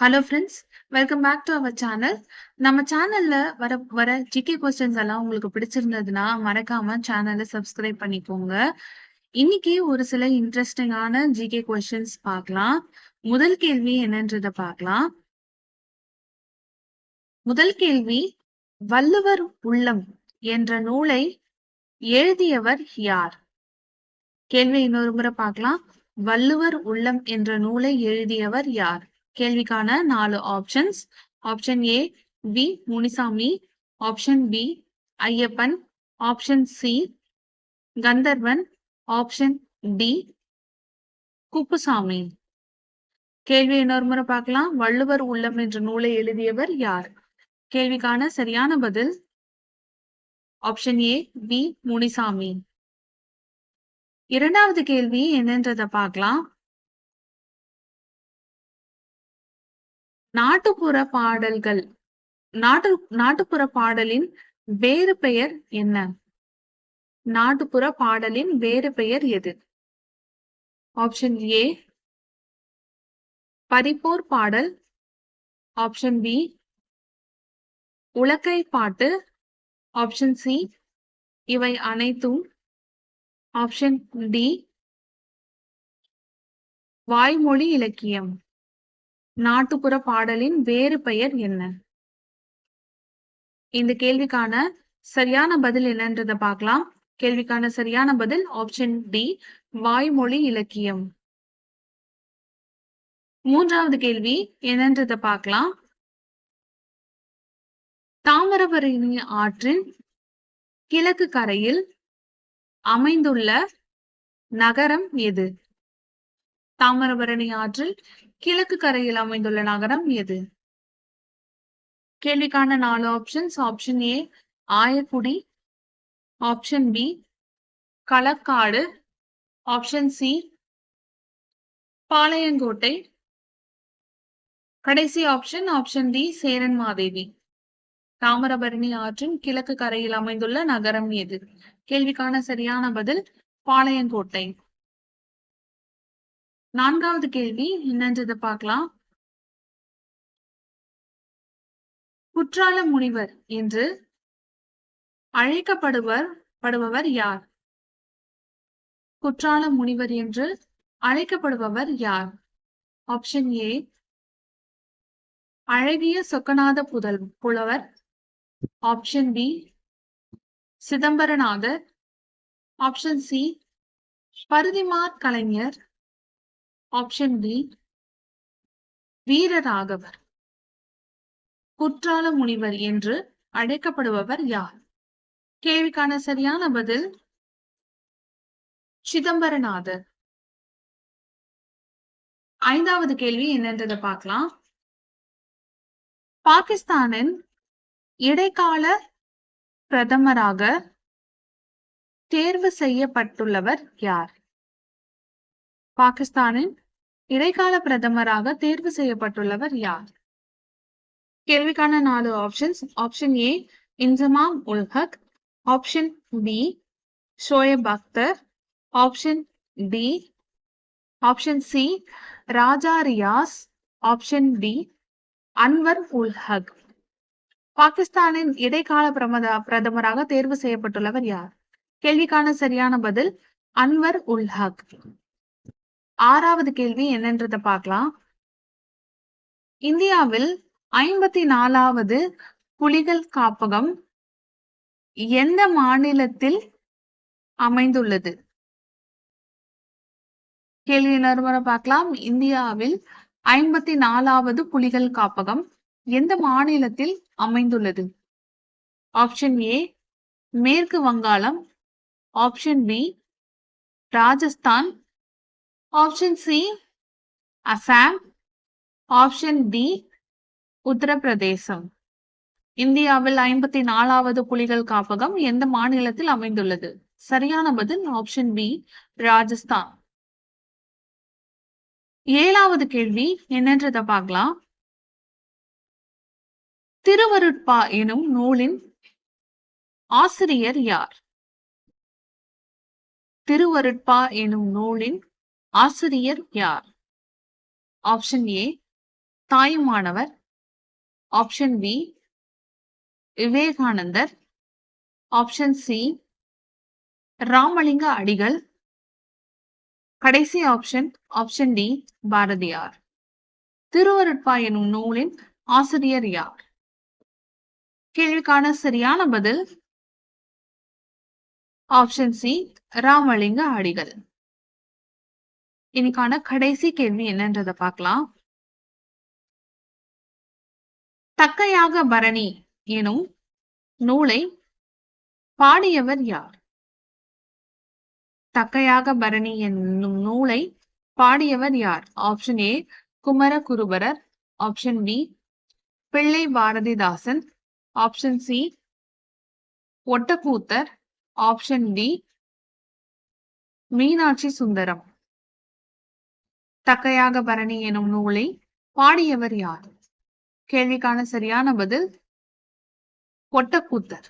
Hello friends welcome back to our channel நம்ம சேனல்ல வர வர ஜிகே கொஸ்டின்ஸ் எல்லாம் உங்களுக்கு பிடிச்சிருந்ததுன்னா மறக்காம சேனலை சப்ஸ்கிரைப் பண்ணிக்கோங்க. இன்னைக்கு ஒரு சில இன்ட்ரெஸ்டிங்கான ஜிகே கொஸ்டின்ஸ் பார்க்கலாம். முதல் கேள்வி என்னன்றத பார்க்கலாம். முதல் கேள்வி வள்ளுவர் உள்ளம் என்ற நூலை எழுதியவர் யார்? கேள்வி இன்னொரு முறை பார்க்கலாம். வள்ளுவர் உள்ளம் என்ற நூலை எழுதியவர் யார்? கேள்விக்கான நாலு options option A V Munisamy. Option B Ayyappan. Option C Gandharvan. Option D Kuppusamy. கேள்வி இன்னொரு முறை பார்க்கலாம். வள்ளுவர் உள்ளம் என்ற நூலை எழுதியவர் யார்? கேள்விக்கான சரியான பதில். Option A V Munisamy. இரண்டாவது கேள்வி என்னன்றத பார்க்கலாம். நாட்டுப்புற பாடல்கள் நாட்டு நாட்டுப்புற பாடலின் வேறு பெயர் என்ன? நாட்டுப்புற பாடலின் வேறு பெயர் எது? ஆப்ஷன் ஏ பரிப்போர் பாடல். ஆப்ஷன் பி உலக்கை பாட்டு. ஆப்ஷன் சி இவை அனைத்தும். ஆப்ஷன் டி வாய்மொழி இலக்கியம். நாட்டுப்புற பாடலின் வேறு பெயர் என்ன? இந்த கேள்விக்கான சரியான பதில் என்னன்றத பார்க்கலாம். கேள்விக்கான சரியான பதில் ஆப்ஷன் டி வாய்மொழி இலக்கியம். மூன்றாவது கேள்வி என்னன்றத பார்க்கலாம். தாமிரபரணி ஆற்றின் கிழக்கு கரையில் அமைந்துள்ள நகரம் எது? தாமிரபரணி ஆற்றில் கிழக்கு கரையில் அமைந்துள்ள நகரம் எது? கேள்விக்கான நாலு options option A Ayakudi. Option B Kalakkadu. Option C Palayamkottai. கடைசி option option D Cheranmahadevi. Thamirabarani ஆற்றின் கிழக்கு கரையில் அமைந்துள்ள நகரம் எது? கேள்விக்கான சரியான பதில் பாளையங்கோட்டை. நான்காவது கேள்வி என்னன்றத பார்க்கலாம். குற்றால முனிவர் என்று அழைக்கப்படுவர் படுபவர் யார்? குற்றால முனிவர் என்று அழைக்கப்படுபவர் யார்? ஆப்ஷன் ஏ அழகிய சொக்கநாத புதல் புலவர். Option B Chidambaranathar. Option C Parithimar Kalaignar. Option B வீரராகவர். குற்றால முனிவர் என்று அழைக்கப்படுபவர் யார்? கேள்விக்கான சரியான பதில் சிதம்பரநாதர். ஐந்தாவது கேள்வி என்னன்றதை பார்க்கலாம். பாகிஸ்தானின் இடைக்கால பிரதமராக தேர்வு செய்யப்பட்டுள்ளவர் யார்? பாகிஸ்தானின் இடைக்கால பிரதமராக தேர்வு செய்யப்பட்டுள்ளவர் யார்? கேள்விக்கான நாலு options option A Inzamam Ulhaq option B Shoaib Akhtar. Option D option C Raja Riaz. Option D Anwar Ul Haq. பாகிஸ்தானின் இடைக்கால பிரமத பிரதமராக தேர்வு செய்யப்பட்டுள்ளவர் யார்? கேள்விக்கான சரியான பதில் அன்வர் உல் ஹக். ஆறாவது கேள்வி என்னன்றத பார்க்கலாம். இந்தியாவில் ஐம்பத்தி நாலாவது புலிகள் காப்பகம் எந்த மாநிலத்தில் அமைந்துள்ளது? கேள்வி இன்னொரு பார்க்கலாம். இந்தியாவில் ஐம்பத்தி நாலாவது புலிகள் காப்பகம் எந்த மாநிலத்தில் அமைந்துள்ளது? ஆப்ஷன் ஏ மேற்கு Vangalam. Option B Rajasthan. Option C Assam option D Uttar Pradesh. இந்தியாவில் ஐம்பத்தி நாலாவது புலிகள் காப்பகம் எந்த மாநிலத்தில் அமைந்துள்ளது? சரியான பதில் ஆப்ஷன் பி ராஜஸ்தான். ஏழாவது கேள்வி என்னன்றத பார்க்கலாம். திருவருட்பா எனும் நூலின் ஆசிரியர் யார்? திருவருட்பா எனும் நூலின் ஆசிரியர் யார்? Option A Thayumanavar. Option B Vivekanandar. Option C Ramalinga Adigal. கடைசி option option D Bharathiyar. Thiruvarutpa எனும் நூலின் ஆசிரியர் யார்? கேள்விக்கான சரியான பதில் ஆப்ஷன் சி ராமலிங்க அடிகள். இன்னைக்கான கடைசி கேள்வி என்னன்றத பார்க்கலாம். தக்கையாக பரணி எனும் நூலை பாடியவர் யார்? தக்கையாக பரணி என்னும் நூலை பாடியவர் யார்? Option A Kumara Guruparar option B Pillai Bharathidasan. Option C Ottakoothar. Option D Meenakshi Sundaram. Thakkayaga Parani எனும் நூலை பாடியவர் யார்? கேள்விக்கான சரியான பதில் ஒட்டக்கூத்தர்.